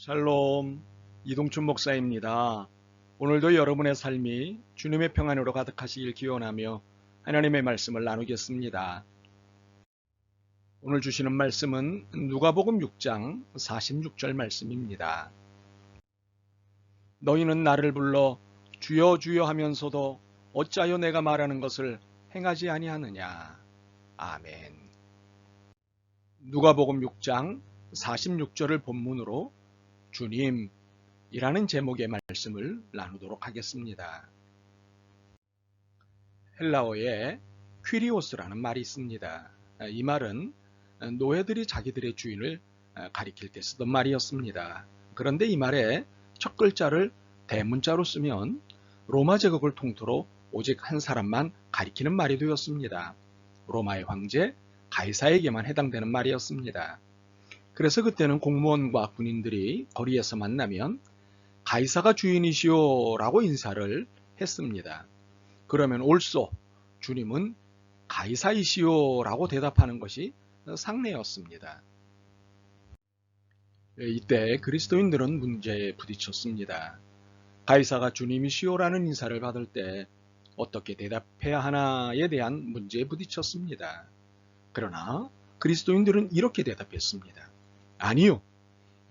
샬롬 이동춘 목사입니다. 오늘도 여러분의 삶이 주님의 평안으로 가득하시길 기원하며 하나님의 말씀을 나누겠습니다. 오늘 주시는 말씀은 누가복음 6장 46절 말씀입니다. 너희는 나를 불러 주여 주여 하면서도 어찌하여 내가 말하는 것을 행하지 아니하느냐. 아멘. 누가복음 6장 46절을 본문으로 주님이라는 제목의 말씀을 나누도록 하겠습니다. 헬라어에 퀴리오스라는 말이 있습니다. 이 말은 노예들이 자기들의 주인을 가리킬 때 쓰던 말이었습니다. 그런데 이 말의 첫 글자를 대문자로 쓰면 로마 제국을 통틀어 오직 한 사람만 가리키는 말이 되었습니다. 로마의 황제 가이사에게만 해당되는 말이었습니다. 그래서 그때는 공무원과 군인들이 거리에서 만나면 가이사가 주인이시오 라고 인사를 했습니다. 그러면 옳소 주님은 가이사이시오 라고 대답하는 것이 상례였습니다. 이때 그리스도인들은 문제에 부딪혔습니다. 가이사가 주님이시오라는 인사를 받을 때 어떻게 대답해야 하나에 대한 문제에 부딪혔습니다. 그러나 그리스도인들은 이렇게 대답했습니다. 아니요.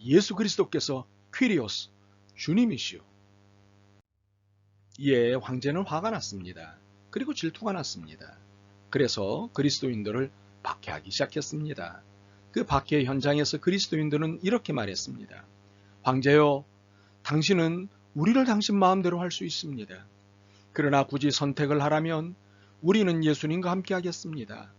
예수 그리스도께서 퀴리오스 주님이시오. 이에 황제는 화가 났습니다. 그리고 질투가 났습니다. 그래서 그리스도인들을 박해하기 시작했습니다. 그 박해 현장에서 그리스도인들은 이렇게 말했습니다. 황제여, 당신은 우리를 당신 마음대로 할 수 있습니다. 그러나 굳이 선택을 하라면 우리는 예수님과 함께 하겠습니다.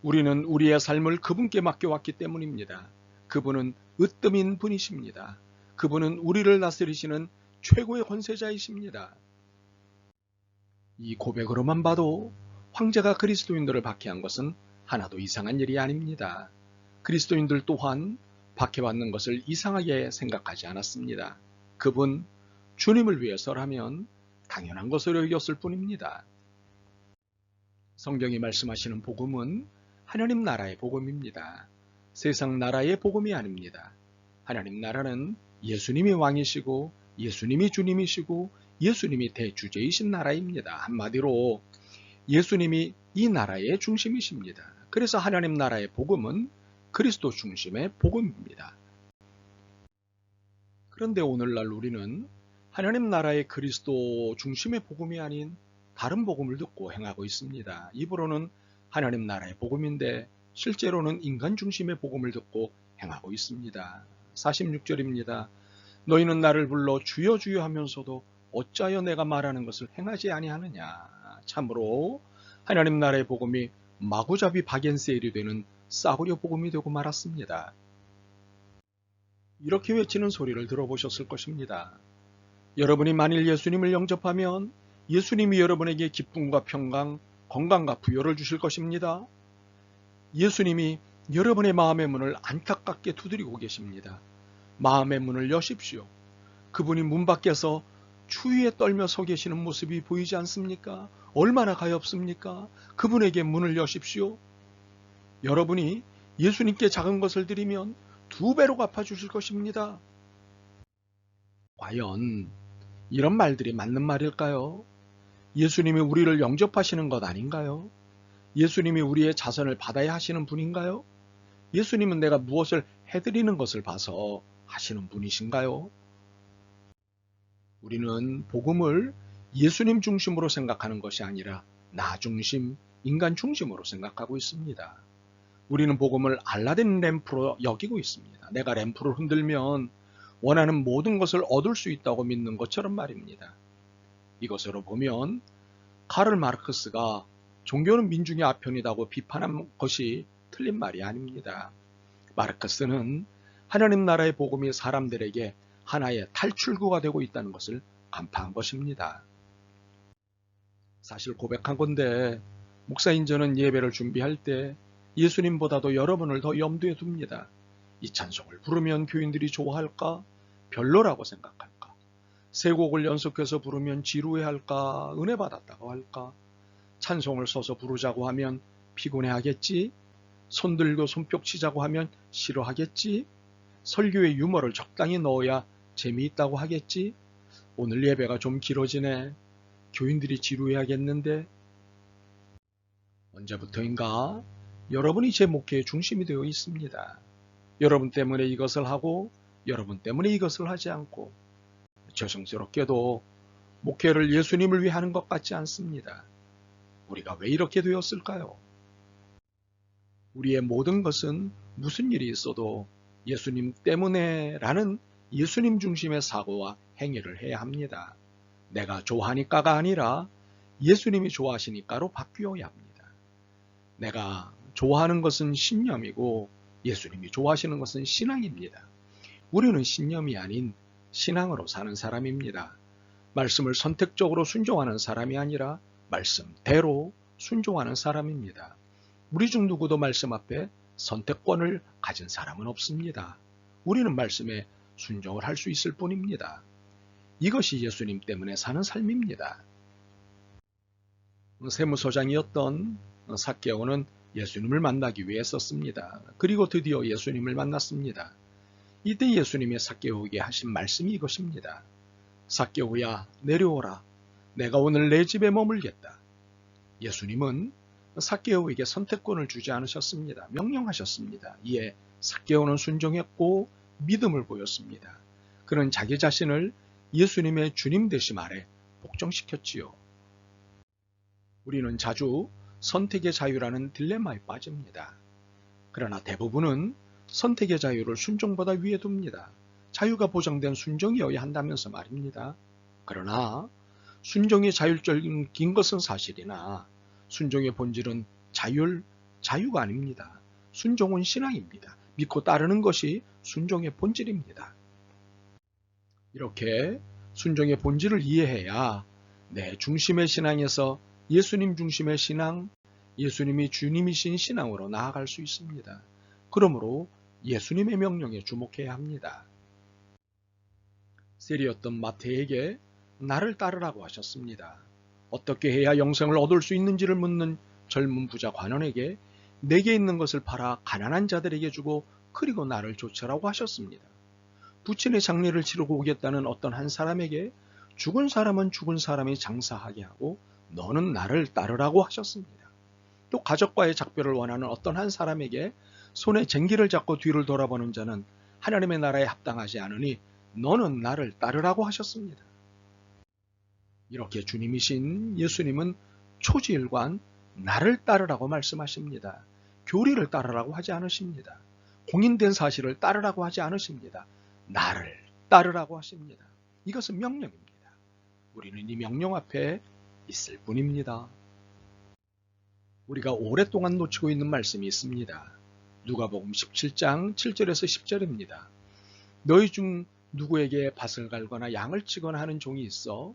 우리는 우리의 삶을 그분께 맡겨왔기 때문입니다. 그분은 으뜸인 분이십니다. 그분은 우리를 다스리시는 최고의 권세자이십니다. 이 고백으로만 봐도 황제가 그리스도인들을 박해한 것은 하나도 이상한 일이 아닙니다. 그리스도인들 또한 박해받는 것을 이상하게 생각하지 않았습니다. 그분 주님을 위해서라면 당연한 것으로 여겼을 뿐입니다. 성경이 말씀하시는 복음은 하나님 나라의 복음입니다. 세상 나라의 복음이 아닙니다. 하나님 나라는 예수님이 왕이시고 예수님이 주님이시고 예수님이 대주제이신 나라입니다. 한마디로 예수님이 이 나라의 중심이십니다. 그래서 하나님 나라의 복음은 그리스도 중심의 복음입니다. 그런데 오늘날 우리는 하나님 나라의 그리스도 중심의 복음이 아닌 다른 복음을 듣고 행하고 있습니다. 입으로는 하나님 나라의 복음인데 실제로는 인간 중심의 복음을 듣고 행하고 있습니다. 46절입니다. 너희는 나를 불러 주여 주여 하면서도 어찌하여 내가 말하는 것을 행하지 아니하느냐. 참으로 하나님 나라의 복음이 마구잡이 박앤세일이 되는 싸구려 복음이 되고 말았습니다. 이렇게 외치는 소리를 들어보셨을 것입니다. 여러분이 만일 예수님을 영접하면 예수님이 여러분에게 기쁨과 평강, 건강과 부여를 주실 것입니다. 예수님이 여러분의 마음의 문을 안타깝게 두드리고 계십니다. 마음의 문을 여십시오. 그분이 문 밖에서 추위에 떨며 서 계시는 모습이 보이지 않습니까? 얼마나 가엾습니까? 그분에게 문을 여십시오. 여러분이 예수님께 작은 것을 드리면 두 배로 갚아주실 것입니다. 과연 이런 말들이 맞는 말일까요? 예수님이 우리를 영접하시는 것 아닌가요? 예수님이 우리의 자선을 받아야 하시는 분인가요? 예수님은 내가 무엇을 해드리는 것을 봐서 하시는 분이신가요? 우리는 복음을 예수님 중심으로 생각하는 것이 아니라 나 중심, 인간 중심으로 생각하고 있습니다. 우리는 복음을 알라딘 램프로 여기고 있습니다. 내가 램프를 흔들면 원하는 모든 것을 얻을 수 있다고 믿는 것처럼 말입니다. 이것으로 보면 카를 마르크스가 종교는 민중의 아편이라고 비판한 것이 틀린 말이 아닙니다. 마르크스는 하나님 나라의 복음이 사람들에게 하나의 탈출구가 되고 있다는 것을 간파한 것입니다. 사실 고백한 건데 목사인 저는 예배를 준비할 때 예수님보다도 여러분을 더 염두에 둡니다. 이 찬송을 부르면 교인들이 좋아할까? 별로라고 생각할까? 세 곡을 연속해서 부르면 지루해할까? 은혜 받았다고 할까? 찬송을 써서 부르자고 하면 피곤해 하겠지? 손들고 손뼉 치자고 하면 싫어하겠지? 설교의 유머를 적당히 넣어야 재미있다고 하겠지? 오늘 예배가 좀 길어지네. 교인들이 지루해하겠는데? 언제부터인가 여러분이 제 목회의 중심이 되어 있습니다. 여러분 때문에 이것을 하고 여러분 때문에 이것을 하지 않고 죄송스럽게도 목회를 예수님을 위해 하는 것 같지 않습니다. 우리가 왜 이렇게 되었을까요? 우리의 모든 것은 무슨 일이 있어도 예수님 때문에 라는 예수님 중심의 사고와 행위를 해야 합니다. 내가 좋아하니까가 아니라 예수님이 좋아하시니까로 바뀌어야 합니다. 내가 좋아하는 것은 신념이고 예수님이 좋아하시는 것은 신앙입니다. 우리는 신념이 아닌 신앙으로 사는 사람입니다. 말씀을 선택적으로 순종하는 사람이 아니라 말씀대로 순종하는 사람입니다. 우리 중 누구도 말씀 앞에 선택권을 가진 사람은 없습니다. 우리는 말씀에 순종을 할 수 있을 뿐입니다. 이것이 예수님 때문에 사는 삶입니다. 세무서장이었던 사케오는 예수님을 만나기 위해 썼습니다. 그리고 드디어 예수님을 만났습니다. 이때 예수님의 사케오에게 하신 말씀이 이것입니다. 사케오야 내려오라. 내가 오늘 내 집에 머물겠다. 예수님은 사케오에게 선택권을 주지 않으셨습니다. 명령하셨습니다. 이에 사케오는 순종했고 믿음을 보였습니다. 그는 자기 자신을 예수님의 주님 되심 아래 복종시켰지요. 우리는 자주 선택의 자유라는 딜레마에 빠집니다. 그러나 대부분은 선택의 자유를 순종보다 위에 둡니다. 자유가 보장된 순종이어야 한다면서 말입니다. 그러나 순종이 자율적인 것은 사실이나 순종의 본질은 자율, 자유가 아닙니다. 순종은 신앙입니다. 믿고 따르는 것이 순종의 본질입니다. 이렇게 순종의 본질을 이해해야 내 중심의 신앙에서 예수님 중심의 신앙, 예수님이 주님이신 신앙으로 나아갈 수 있습니다. 그러므로 예수님의 명령에 주목해야 합니다. 세리였던 마태에게 나를 따르라고 하셨습니다. 어떻게 해야 영생을 얻을 수 있는지를 묻는 젊은 부자 관원에게 내게 있는 것을 팔아 가난한 자들에게 주고 그리고 나를 쫓으라고 하셨습니다. 부친의 장례를 치르고 오겠다는 어떤 한 사람에게 죽은 사람은 죽은 사람이 장사하게 하고 너는 나를 따르라고 하셨습니다. 또 가족과의 작별을 원하는 어떤 한 사람에게 손에 쟁기를 잡고 뒤를 돌아보는 자는 하나님의 나라에 합당하지 않으니 너는 나를 따르라고 하셨습니다. 이렇게 주님이신 예수님은 초지일관 나를 따르라고 말씀하십니다. 교리를 따르라고 하지 않으십니다. 공인된 사실을 따르라고 하지 않으십니다. 나를 따르라고 하십니다. 이것은 명령입니다. 우리는 이 명령 앞에 있을 뿐입니다. 우리가 오랫동안 놓치고 있는 말씀이 있습니다. 누가복음 17장 7절에서 10절입니다. 너희 중 누구에게 밭을 갈거나 양을 치거나 하는 종이 있어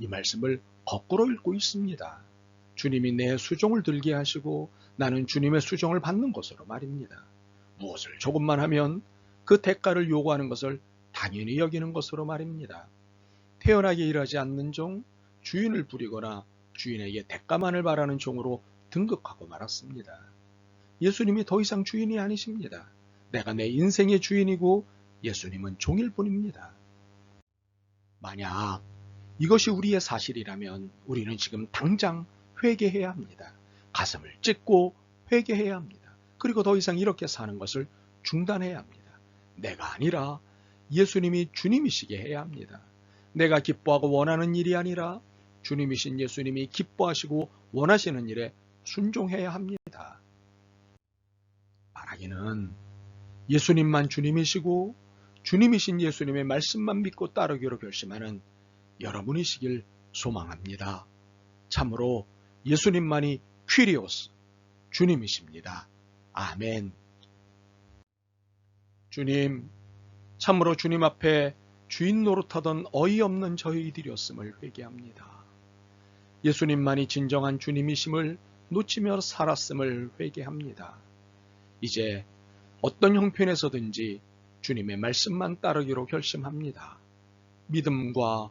이 말씀을 거꾸로 읽고 있습니다. 주님이 내 수종을 들게 하시고 나는 주님의 수종을 받는 것으로 말입니다. 무엇을 조금만 하면 그 대가를 요구하는 것을 당연히 여기는 것으로 말입니다. 태연하게 일하지 않는 종, 주인을 부리거나 주인에게 대가만을 바라는 종으로 등극하고 말았습니다. 예수님이 더 이상 주인이 아니십니다. 내가 내 인생의 주인이고 예수님은 종일 뿐입니다. 만약 이것이 우리의 사실이라면 우리는 지금 당장 회개해야 합니다. 가슴을 찢고 회개해야 합니다. 그리고 더 이상 이렇게 사는 것을 중단해야 합니다. 내가 아니라 예수님이 주님이시게 해야 합니다. 내가 기뻐하고 원하는 일이 아니라 주님이신 예수님이 기뻐하시고 원하시는 일에 순종해야 합니다. 말하기는 예수님만 주님이시고 주님이신 예수님의 말씀만 믿고 따르기로 결심하는 여러분이시길 소망합니다. 참으로 예수님만이 퀴리오스 주님이십니다. 아멘. 주님, 참으로 주님 앞에 주인 노릇하던 어이없는 저희들이었음을 회개합니다. 예수님만이 진정한 주님이심을 놓치며 살았음을 회개합니다. 이제 어떤 형편에서든지 주님의 말씀만 따르기로 결심합니다. 믿음과